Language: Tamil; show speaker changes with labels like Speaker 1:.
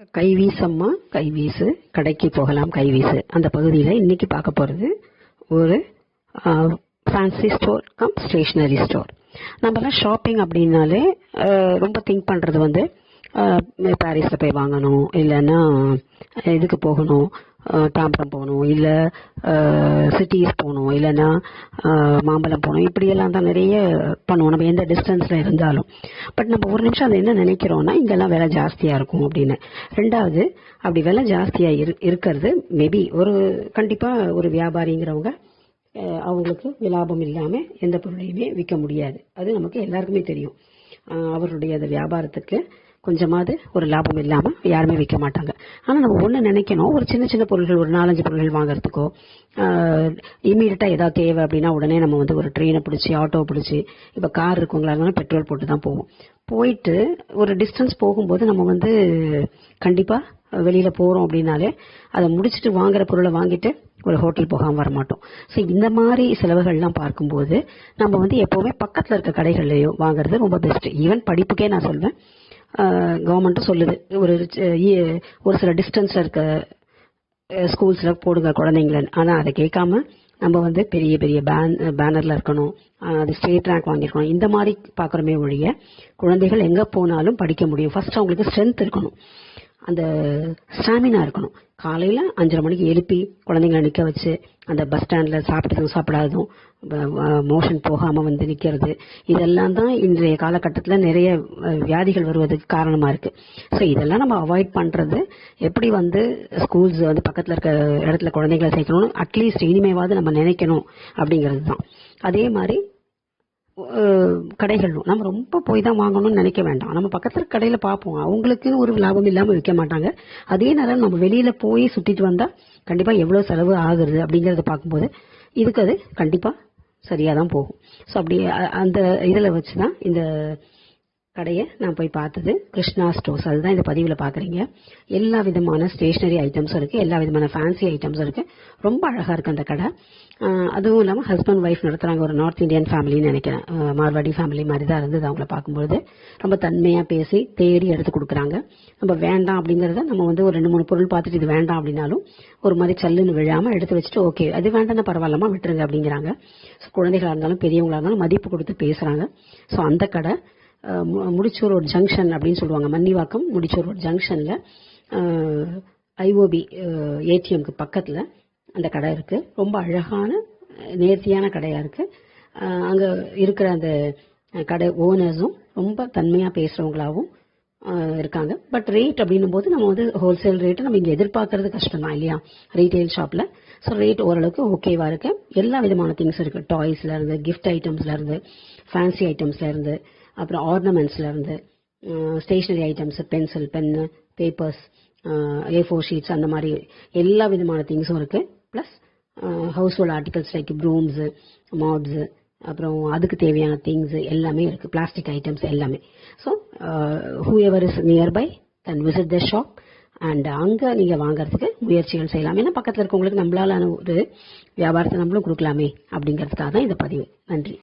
Speaker 1: கைவீசம்மா கைவீசு கடைக்கு போகலாம் கைவீசு அந்த பகுதியில் இன்னைக்கு பார்க்க போகிறது ஒரு fancy store cum stationery store நம்மலாம் ஷாப்பிங் அப்படின்னாலே ரொம்ப திங்க் பண்ணுறது வந்து பாரிஸில் போய் வாங்கணும் இல்லைன்னா இதுக்கு போகணும் தாம்பரம் போகணும் இல்லை சிட்டிஸ் போகணும் இல்லைன்னா மாம்பழம் மாம்பலம் போகணும் இப்படியெல்லாம் தான் நிறைய பண்ணுவோம். நம்ம எந்த டிஸ்டன்ஸில் இருந்தாலும். பட் நம்ம ஒரு நிமிஷம் அதை என்ன நினைக்கிறோம்னா இங்கெல்லாம் விலை ஜாஸ்தியாக இருக்கும் அப்படின்னு. ரெண்டாவது அப்படி விலை ஜாஸ்தியாக இரு இருக்கிறது மேபி ஒரு கண்டிப்பாக ஒரு வியாபாரிங்கிறவங்க அவங்களுக்கு லாபம் இல்லாமல் எந்த பொருளையுமே விற்க முடியாது. அது நமக்கு எல்லாருக்குமே தெரியும். அவருடைய அந்த வியாபாரத்துக்கு கொஞ்சமாவது ஒரு லாபம் இல்லாமல் யாருமே விற்க மாட்டாங்க. ஆனால் நம்ம ஒன்று நினைக்கணும். ஒரு சின்ன சின்ன பொருள்கள் ஒரு நாலஞ்சு பொருள்கள் வாங்குறதுக்கோ இமீடியட்டாக ஏதாவது தேவை அப்படின்னா உடனே நம்ம வந்து ஒரு ட்ரெயினை பிடிச்சி ஆட்டோவை பிடிச்சி இப்போ கார் இருக்கவங்களா இருந்தாலும் பெட்ரோல் போட்டு தான் போவோம். போயிட்டு ஒரு டிஸ்டன்ஸ் போகும்போது நம்ம வந்து கண்டிப்பாக வெளியில் போகிறோம் அப்படின்னாலே அதை முடிச்சுட்டு வாங்குற பொருளை வாங்கிட்டு ஒரு ஹோட்டல் போகாமல் வர மாட்டோம். ஸோ இந்த மாதிரி செலவுகள்லாம் பார்க்கும்போது நம்ம வந்து எப்போவுமே பக்கத்தில் இருக்க கடைகள்லையும் வாங்குறது ரொம்ப பெஸ்ட்டு ஈவன் படிப்புக்கே நான் சொல்வேன். கவர்மெண்ட்டும் சொல்லுது. ஒரு இ- ஒரு சில டிஸ்டன்ஸில் இருக்க ஸ்கூல்ஸில் போடுங்க குழந்தைங்களன்னு. ஆனால் அதை கேட்காம நம்ம வந்து பெரிய பெரிய பேன் பேனரில் இருக்கணும். அது ஸ்டேட் ரேங்க் வாங்கியிருக்கணும். இந்த மாதிரி பார்க்குறோமே ஒழிய குழந்தைகள் எங்கே போனாலும் படிக்க முடியும். ஃபர்ஸ்ட் அவங்களுக்கு ஸ்ட்ரென்த் இருக்கணும். அந்த ஸ்டாமினா இருக்கணும். காலையில் அஞ்சரை மணிக்கு எழுப்பி குழந்தைங்களை நிற்க வச்சு அந்த பஸ் ஸ்டாண்டில் சாப்பிட்டதும் சாப்பிடாததும் மோஷன் போகாமல் வந்து நிற்கிறது இதெல்லாம் தான் இன்றைய காலகட்டத்தில் நிறைய வியாதிகள் வருவதற்கு காரணமாக இருக்குது ஸோ இதெல்லாம் நம்ம அவாய்ட் பண்ணுறது எப்படி வந்து ஸ்கூல்ஸ் வந்து பக்கத்தில் இருக்க இடத்துல குழந்தைங்களை சேர்க்கணும்னு அட்லீஸ்ட் இனிமேவாவது நம்ம நினைக்கணும் அப்படிங்கிறது தான். அதே மாதிரி கடைகளும் நம்ம ரொம்ப போய் தான் வாங்கணும்னு நினைக்க வேண்டாம். நம்ம பக்கத்துல கடையில பார்ப்போம். அவங்களுக்குன்னு ஒரு லாபம் இல்லாம விற்க மாட்டாங்க. அதே நேரம் நம்ம வெளியில போய் சுற்றிட்டு வந்தா கண்டிப்பா எவ்வளவு செலவு ஆகுறது அப்படிங்கறத பார்க்கும்போது இதுக்கு அது கண்டிப்பா சரியாக தான் போகும். ஸோ அப்படி அந்த இதில் வச்சு தான் இந்த கடையை நான் போய் பார்த்தது. கிருஷ்ணா ஸ்டோர்ஸ் அதுதான் இந்த பதிவில் பார்க்குறீங்க. எல்லா விதமான ஸ்டேஷ்னரி ஐட்டம்ஸும் இருக்குது எல்லா விதமான ஃபேன்சி ஐட்டம்ஸும் இருக்குது ரொம்ப அழகாக இருக்குது அந்த கடை. அதுவும் இல்லாமல் ஹஸ்பண்ட் ஒய்ஃப் நடத்துகிறாங்க ஒரு நார்த் இந்தியன் ஃபேமிலின்னு நினைக்கிறேன். மார்வாடி ஃபேமிலி மாதிரி தான் இருந்தது அவங்கள பார்க்கும்பொழுது. ரொம்ப தன்மையாக பேசி தேடி எடுத்து கொடுக்குறாங்க. நம்ம வேண்டாம் அப்படிங்கிறத நம்ம வந்து ஒரு ரெண்டு மூணு பொருள் பார்த்துட்டு இது வேண்டாம் அப்படின்னாலும் ஒரு மாதிரி சல்லுன்னு விழாமல் எடுத்து வச்சுட்டு ஓகே அது வேண்டாம்னா பரவாயில்லமா விட்டுருங்க அப்படிங்கிறாங்க. ஸோ குழந்தைகளாக இருந்தாலும் பெரியவங்களாக இருந்தாலும் மதிப்பு கொடுத்து பேசுகிறாங்க ஸோ அந்த கடை முடிச்சூர் ரோட் ஜங்ஷன் அப்படின்னு சொல்லுவாங்க மன்னிவாக்கம் முடிச்சூர் ரோட் ஜங்ஷனில். ஐஓபி ஏடிஎம்க்கு பக்கத்தில் அந்த கடை இருக்குது ரொம்ப அழகான நேர்த்தியான கடையாக இருக்குது அங்கே இருக்கிற அந்த கடை ஓனர்ஸும் ரொம்ப தன்மையாக பேசுகிறவங்களாகவும் இருக்காங்க. பட் ரேட் அப்படின்னும் போது நம்ம வந்து ஹோல்சேல் ரேட்டு நம்ம இங்கே எதிர்பார்க்கறது கஷ்டம் தான் இல்லையா? ரீட்டைல் ஷாப்பில் ஸோ ரேட் ஓரளவுக்கு ஓகேவாக இருக்குது எல்லா விதமான திங்ஸ் இருக்குது டாய்ஸ்லேருந்து கிஃப்ட் ஐட்டம்ஸ்லேருந்து ஃபேன்சி ஐட்டம்ஸ்ல இருந்து அப்புறம் ஆர்னமெண்ட்ஸ்லேருந்து இருந்து items pencil pen papers A four sheets அந்த மாதிரி எல்லா விதமான திங்ஸும் இருக்குது plus household articles like brooms mops அப்புறம் அதுக்கு தேவையான திங்ஸ் எல்லாமே இருக்குது பிளாஸ்டிக் ஐட்டம்ஸ் எல்லாமே. So whoever is nearby can visit the shop and அங்கே நீங்கள் வாங்குறதுக்கு முயற்சிகள் செய்யலாம். ஏன்னா பக்கத்தில் இருக்கவங்களுக்கு நம்மளால ஒரு வியாபாரத்தை நம்மளும் கொடுக்கலாமே அப்படிங்கிறதுக்காக தான் இந்த பதிவு. நன்றி.